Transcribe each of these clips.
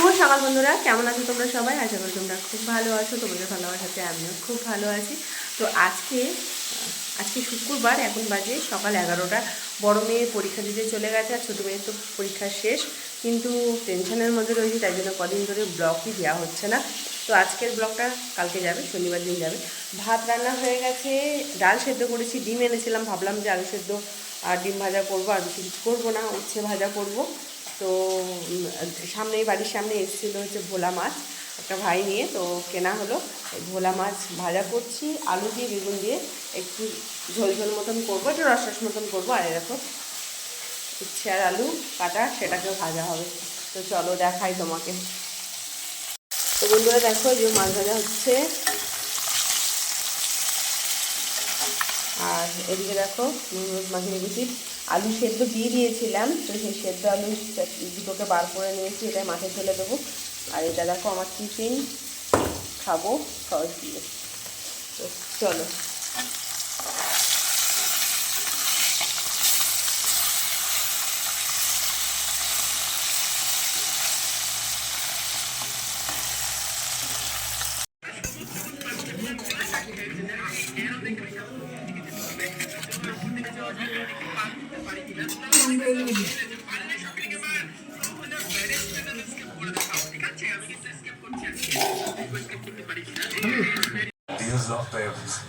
শুভ সকাল বন্ধুরা, কেমন আছো তোমরা সবাই? আশা করি তোমরা খুব ভালো আছো, তোমাদের ভালোবাসাতে আমিও খুব ভালো আছি। তো আজকে আজকে শুক্রবার, এখন বাজে সকাল এগারোটা। বড় মেয়ে পরীক্ষা দিতে চলে গেছে আর ছোটো মেয়ের তো পরীক্ষা শেষ, কিন্তু টেনশনের মধ্যে রয়েছে, তাই জন্য কদিন ধরে ব্লগই দেওয়া হচ্ছে না। তো আজকের ব্লগটা কালকে যাবে, শনিবার দিন যাবে। ভাত রান্না হয়ে গেছে, ডাল সেদ্ধ করেছি, ডিম এনেছিলাম, ভাবলাম যে আলু সেদ্ধ আর ডিম ভাজা করব আর কিছু করব না, উচ্ছে ভাজা করব। তো সামনেই, বাড়ির সামনে এসেছিল হচ্ছে ভোলা মাছ, একটা ভাই নিয়ে, তো কেনা হলো। ভোলা মাছ ভাজা করছি, আলু দিয়ে, বেগুন দিয়ে, একটু ঝোল ঝোল মতন করব, একটু রস রস মতন করব, আর এরকম উচ্ছে আর আলু কাটা, সেটাকেও ভাজা হবে। তো চলো দেখাই তোমাকে। তো বন্ধুরা দেখো যে মাছ ভাজা হচ্ছে। আর এদিকে দেখো হলুদ মাখিয়ে রেখেছি। আলু সেদ্ধ দিয়ে দিয়েছিলাম, তো সেই সেদ্ধ আলু দুটোকে বার করে নিয়েছি এটা মাঠে ফেলে দেবো। আর এটা দেখো আমার টিফিন, খাব সস দিয়ে। তো চলো।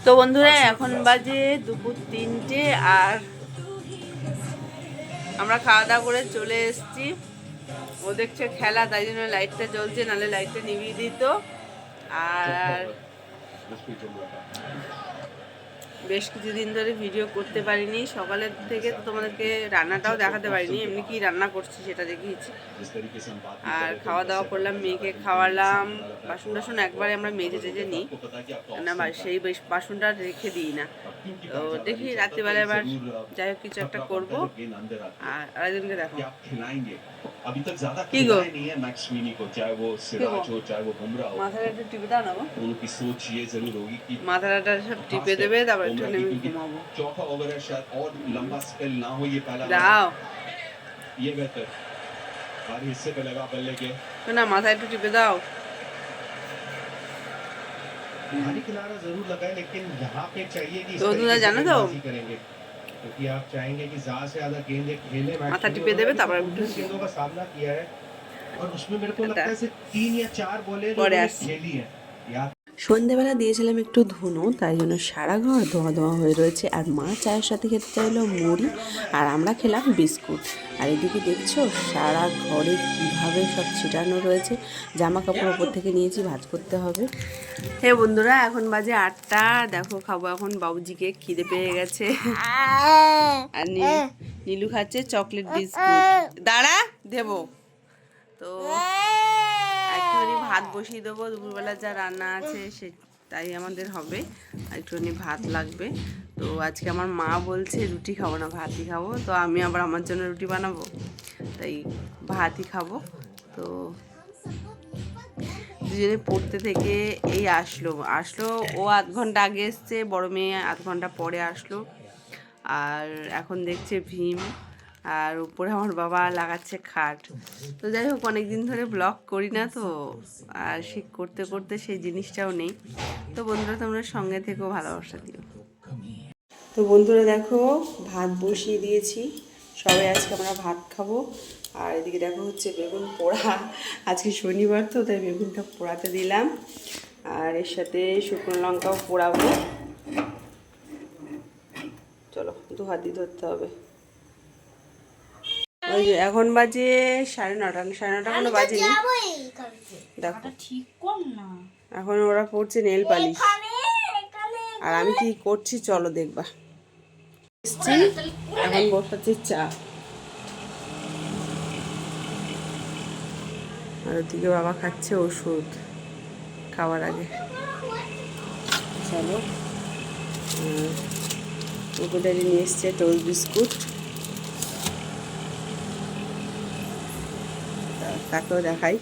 তো বন্ধুরা এখন বাজে দুপুর তিনটে আর আমরা খাওয়া দাওয়া করে চলে এসেছি। ও দেখছে খেলা তাই জন্য লাইটটা জ্বলছে নাহলে লাইটটা নিভিয়ে দিত। আর বেশ কিছুদিন ধরে ভিডিও করতে পারিনি। সকালের থেকে তোমাদেরকে রান্নাটাও দেখাতে পারিনি। এমনি কি রান্না করছি সেটা দেখিয়েছি। আর খাওয়া দাওয়া করলাম, মেয়েকে খাওয়ালাম। বাসন টাসন একবারে আমরা মেজে টেজে নিই। না সেই বাসনটা রেখে দিই না। তো দেখি রাত্রিবেলা এবার যাই হোক কিছু একটা করব। আর আরেকজনকে দেখো। কি মাথাটা একটু টিপে দাও না মাথাটা সব টিপে দেবে, তারপরে একটু बुमराह নেমে की क्योंकि ঘুমাবো चौथा ओवर है शायद और लंबा स्पेल ना हो ये पहला over। দাও ये बेहतर भारी हिस्से पे लगा बल्ले के না মাথা একটু টিপে দাও भारी किनारा जरूर लगा है लेकिन यहाँ पे चाहिए कि इस तो तरीके दूल्हा से जाना तो? गेंदबाजी करेंगे क्योंकि आप चाहेंगे कि ज्यादा से ज्यादा गेंदें खेले मैच माथा में। टिपे देवे, तब आप- उन्नीस गेंदों का सामना किया है और उसमें मेरे को अटा। लगता है सिर्फ तीन या चार बॉलें जो बड़े उन्होंने आस- खेली है या সন্ধেবেলা দিয়েছিলাম একটু ধুনো, তাই জন্য সারা ঘর ধোয়া ধোয়া হয়ে রয়েছে। আর মা চায়ের সাথে খেতে চাইলো মুড়ি, আর আমরা খেলাম বিস্কুট। আর এদিকে দেখছ, সারা ঘরে কীভাবে সব ছিটানো রয়েছে। জামা কাপড় ওপর থেকে নিয়েছি, ভাজ করতে হবে। হে বন্ধুরা, এখন বাজে আটটা। দেখো, খাব এখন বাবুজিকে, খিদে পেয়ে গেছে। আর নীলু খাচ্ছে চকলেট বিস্কুট। দাঁড়া, দেবো। তো ভাত বসিয়ে দেবো, দুপুরবেলা যা রান্না আছে সে তাই আমাদের হবে একটুখানি ভাত লাগবে। তো আজকে আমার মা বলছে, রুটি খাব না, ভাতই খাব। তো আমি আবার আমার জন্য রুটি বানাবো, তাই ভাতই খাব। তো দুজনে পড়তে থেকে এই আসলো আসলো, ও আধ ঘণ্টা আগে এসছে, বড় মেয়ে আধ ঘণ্টা পরে আসলো। আর এখন দেখছে ভীম। আর উপরে আমার বাবা লাগাচ্ছে খাট। তো যাই হোক অনেক দিন ধরে ব্লগ করি না তো, আর সে করতে করতে সেই জিনিসটাও নেই। তো বন্ধুরা, তোমরা সঙ্গে থেকেও ভালোবাসা দিও। তো বন্ধুরা, দেখো, ভাত বসিয়ে দিয়েছি। সবাই আজকে আমরা ভাত খাব। আর এদিকে দেখো হচ্ছে বেগুন পোড়া। আজকে শনিবার তো, তাই বেগুনটা পোড়াতে দিলাম। আর এর সাথে শুকনো লঙ্কাও পোড়াবো। চলো দু হাত দিয়ে ধরতে হবে। ওই যে এখন বাজে সাড়ে নটা সাড়ে নটা কোনো বাজেনি। দেখো। ঠিক কর না। এখন ওরা পড়ছে নেল পালিশ। আর আমি কি করছি চলো দেখবা। এসছি এখন বসাচ্ছি চা। আর ওদিকে বাবা খাচ্ছে ওষুধ খাওয়ার আগে। চলো। টুকুটারি নিয়ে এসছে টোস্ট বিস্কুট। তা- তাকেও দেখাই